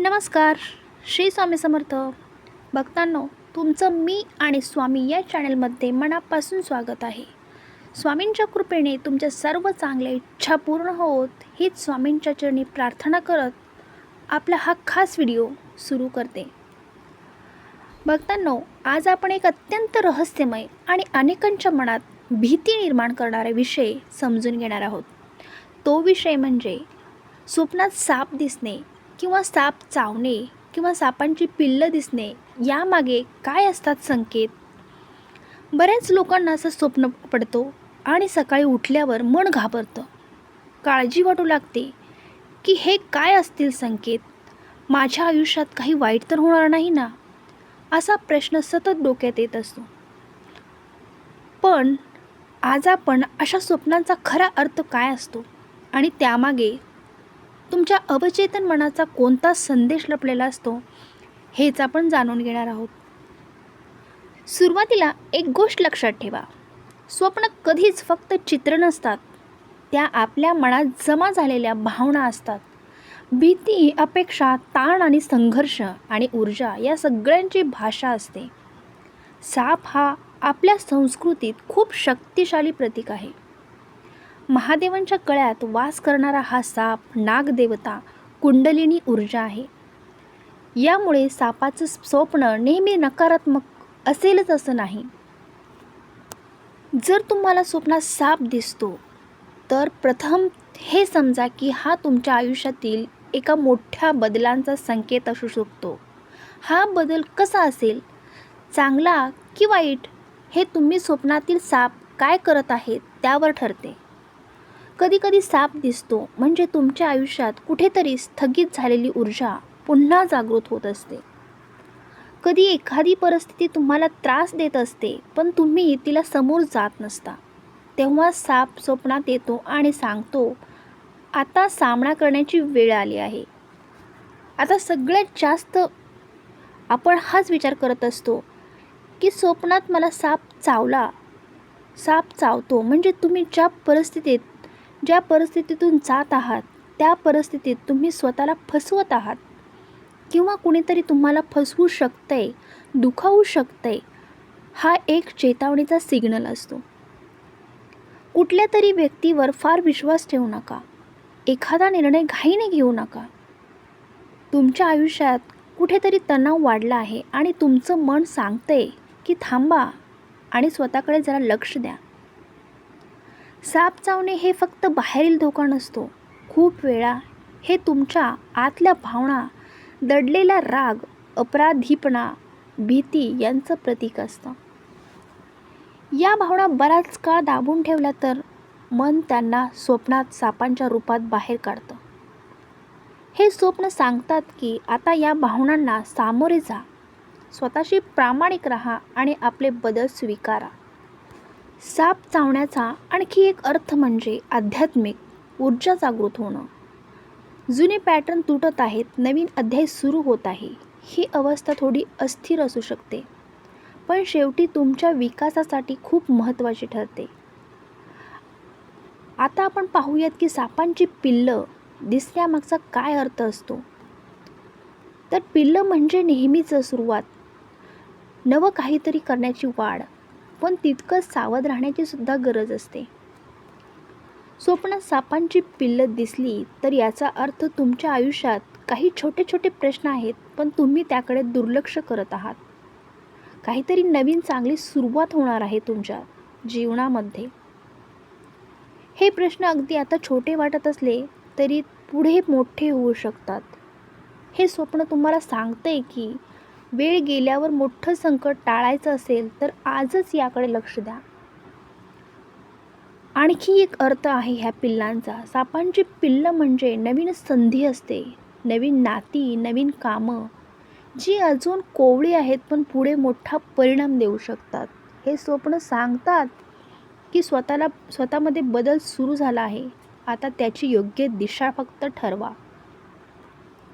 नमस्कार श्री स्वामी समर्थ. भक्तांनो तुमचं मी आणि स्वामी या चॅनलमध्ये मनापासून स्वागत आहे. स्वामींच्या कृपेने तुमच्या सर्व चांगल्या इच्छा पूर्ण होत हीच स्वामींच्या चरणी प्रार्थना करत आपला हा खास व्हिडिओ सुरू करते. भक्तांनो आज आपण एक अत्यंत रहस्यमय आणि अनेकांच्या मनात भीती निर्माण करणारा विषय समजून घेणार आहोत. तो विषय म्हणजे स्वप्नात साप दिसणे किंवा साप चावणे किंवा सापांची पिल्लं दिसणे यामागे काय असतात संकेत? बऱ्याच लोकांना असं स्वप्न पडतो आणि सकाळी उठल्यावर मन घाबरतं. काळजी वाटू लागते की हे काय असतील संकेत? माझ्या आयुष्यात काही वाईट तर होणार नाही ना? असा प्रश्न सतत डोक्यात येत असतो. पण आज आपण अशा स्वप्नांचा खरा अर्थ काय असतो? आणि त्यामागे तुमच्या अवचेतन मनाचा कोणता संदेश लपलेला असतो हेच आपण जाणून घेणार आहोत. सुरुवातीला एक गोष्ट लक्षात ठेवा. स्वप्न कधीच फक्त चित्र नसतात. त्या आपल्या मनात जमा झालेल्या भावना असतात. भीती अपेक्षा ताण आणि संघर्ष आणि ऊर्जा या सगळ्यांची भाषा असते. साप हा आपल्या संस्कृतीत खूप शक्तिशाली प्रतीक आहे. महादेवांच्या कळ्यात वास करणारा हा साप नागदेवता कुंडलिनी ऊर्जा आहे. यामुळे सापाचं स्वप्न नेहमी नकारात्मक असेलच असं नाही. जर तुम्हाला स्वप्नात साप दिसतो तर प्रथम हे समजा की हा तुमच्या आयुष्यातील एका मोठ्या बदलांचा संकेत असू शकतो. हा बदल कसा असेल? चांगला की वाईट हे तुम्ही स्वप्नातील साप काय करत आहेत त्यावर ठरते. कधीकधी साप दिसतो. म्हणजे तुमच्या आयुष्यात कुठेतरी स्थगित झालेली ऊर्जा पुन्हा जागृत होत असते. कधी एखादी परिस्थिती तुम्हाला त्रास देत असते पण तुम्ही तिला समोर जात नसता. तेव्हा साप स्वप्नात येतो आणि सांगतो आता सामना करण्याची वेळ आली आहे. आता सगळ्यात जास्त आपण हाच विचार करत असतो की स्वप्नात मला साप चावला. साप चावतो. म्हणजे तुम्ही ज्या परिस्थितीत ज्या परिस्थितीतून जात आहात त्या परिस्थितीत तुम्ही स्वतःला फसवत आहात. किंवा कुणीतरी तुम्हाला फसवू शकतंय दुखावू शकतंय हा एक चेतावणीचा सिग्नल असतो. कुठल्या तरी व्यक्तीवर फार विश्वास ठेवू नका. एखादा निर्णय घाईने घेऊ नका. तुमच्या आयुष्यात कुठेतरी तणाव वाढला आहे आणि तुमचं मन सांगतंय की थांबा आणि स्वतःकडे जरा लक्ष द्या. साप चावणे हे फक्त बाहेरील धोका नसतो खूप वेळा हे तुमच्या आतल्या भावना दडलेला राग अपराधीपणा भीती यांचं प्रतीक असतं. या भावना बराच काळ दाबून ठेवल्या तर मन त्यांना स्वप्नात सापांच्या रूपात बाहेर काढतं. हे स्वप्न सांगतात की आता या भावनांना सामोरे जा. स्वतःशी प्रामाणिक राहा आणि आपले बदल स्वीकारा. साप चावण्याचा आणखी एक अर्थ म्हणजे आध्यात्मिक ऊर्जा जागृत होणं. जुने पॅटर्न तुटत आहेत नवीन अध्याय सुरू होत आहे. ही अवस्था थोडी अस्थिर असू शकते पण शेवटी तुमच्या विकासासाठी खूप महत्त्वाची ठरते. आता आपण पाहूयात की सापांची पिल्लं दिसण्यामागचा काय अर्थ असतो. तर पिल्लं म्हणजे नेहमीच सुरुवात नवं काहीतरी करण्याची वाढ. पण तितकंच सावध राहण्याची सुद्धा गरज असते. स्वप्नात सापांची पिल्लं दिसली तर याचा अर्थ तुमच्या आयुष्यात काही छोटे छोटे प्रश्न आहेत पण तुम्ही त्याकडे दुर्लक्ष करत आहात. काहीतरी नवीन चांगली सुरुवात होणार आहे तुमच्या जीवनामध्ये. हे प्रश्न अगदी आता छोटे वाटत असले तरी पुढे मोठे होऊ शकतात. हे स्वप्न तुम्हाला सांगते की वेळ गेल्यावर मोठं संकट टाळायचं असेल तर आजच याकडे लक्ष द्या. आणखी एक अर्थ आहे ह्या पिल्लांचा. सापांची पिल्लं म्हणजे नवीन संधी असते नवीन नाती नवीन कामं जी अजून कोवळी आहेत पण पुढे मोठा परिणाम देऊ शकतात. हे स्वप्न सांगतात की स्वतःला स्वतःमध्ये बदल सुरू झाला आहे. आता त्याची योग्य दिशा फक्त ठरवा.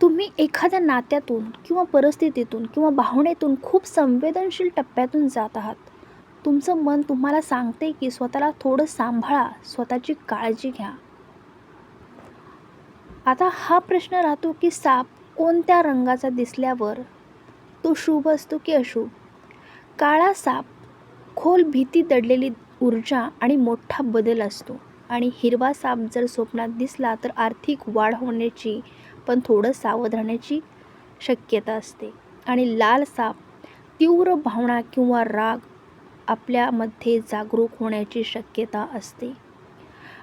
तुम्ही एखाद्या नात्यातून किंवा परिस्थितीतून किंवा भावनेतून खूप संवेदनशील टप्प्यातून जात आहात. तुमचं मन तुम्हाला सांगते की स्वतःला थोडं सांभाळा स्वतःची काळजी घ्या. आता हा प्रश्न राहतो की साप कोणत्या रंगाचा दिसल्यावर तो शुभ असतो की अशुभ? काळा साप खोल भीती दडलेली ऊर्जा आणि मोठा बदल असतो. आणि हिरवा साप जर स्वप्नात दिसला तर आर्थिक वाढ होण्याची पण थोडं सावध राहण्याची शक्यता असते. आणि लाल साप तीव्र भावना किंवा राग आपल्यामध्ये जागरूक होण्याची शक्यता असते.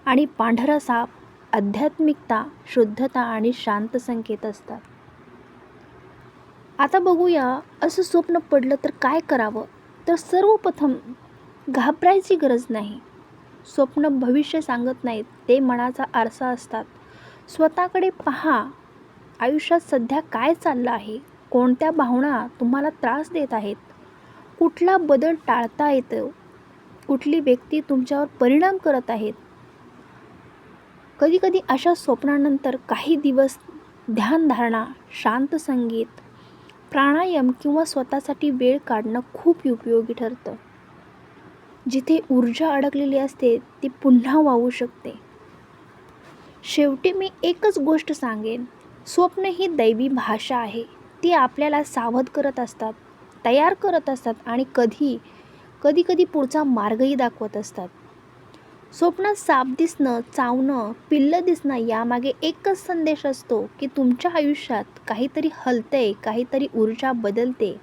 आणि पांढरा साप आध्यात्मिकता शुद्धता आणि शांत संकेत असतात. आता बघूया असं स्वप्न पडलं तर काय करावं? तर सर्वप्रथम घाबरायची गरज नाही. स्वप्न भविष्य सांगत नाहीत ते मनाचा आरसा असतात. स्वतःकडे पहा आयुष्यात सध्या काय चाललं आहे? कोणत्या भावना तुम्हाला त्रास देत आहेत? कुठला बदल टाळता येतो? कुठली व्यक्ती तुमच्यावर परिणाम करत आहेत? कधीकधी अशा स्वप्नानंतर काही दिवस ध्यानधारणा शांत संगीत प्राणायाम किंवा स्वतःसाठी वेळ काढणं खूप उपयोगी ठरतं. जिथे ऊर्जा अडकलेली असते ती पुन्हा वाहू शकते. शेवटी मी एकच गोष्ट सांगेन. स्वप्न ही दैवी भाषा आहे. ती आपल्याला सावध करत असतात तयार करत असतात आणि कधी कधी कधी पुढचा मार्गही दाखवत असतात. स्वप्नात साप दिसणं चावणं पिल्लं दिसणं यामागे एकच संदेश असतो की तुमच्या आयुष्यात काहीतरी हलतंय काहीतरी ऊर्जा बदलते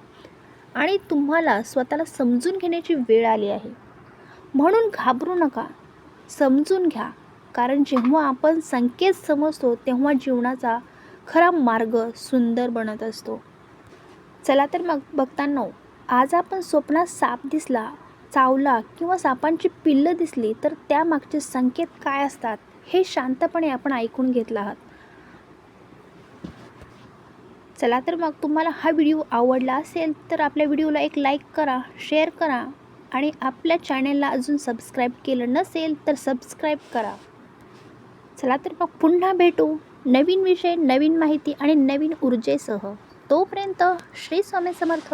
आणि तुम्हाला स्वतःला समजून घेण्याची वेळ आली आहे. म्हणून घाबरू नका. समजून घ्या. कारण जेव्हा आपण संकेत समजतो तेव्हा जीवनाचा खरा मार्ग सुंदर बनत असतो. चला तर मग बघताना आज आपण स्वप्नात साप दिसला चावला किंवा सापांची पिल्लं दिसली तर त्यामागचे संकेत काय असतात हे शांतपणे आपण ऐकून घेतला आहात. चला तर मग तुम्हाला हा व्हिडिओ आवडला असेल तर आपल्या व्हिडिओला एक लाईक करा शेअर करा आणि आपल्या चॅनलला अजून सबस्क्राईब केलं नसेल तर सबस्क्राईब करा. चला तर मग पुन्हा भेटू. नवीन विषय नवीन माहिती आणि नवीन ऊर्जेसह तोपर्यंत श्री स्वामी समर्थ.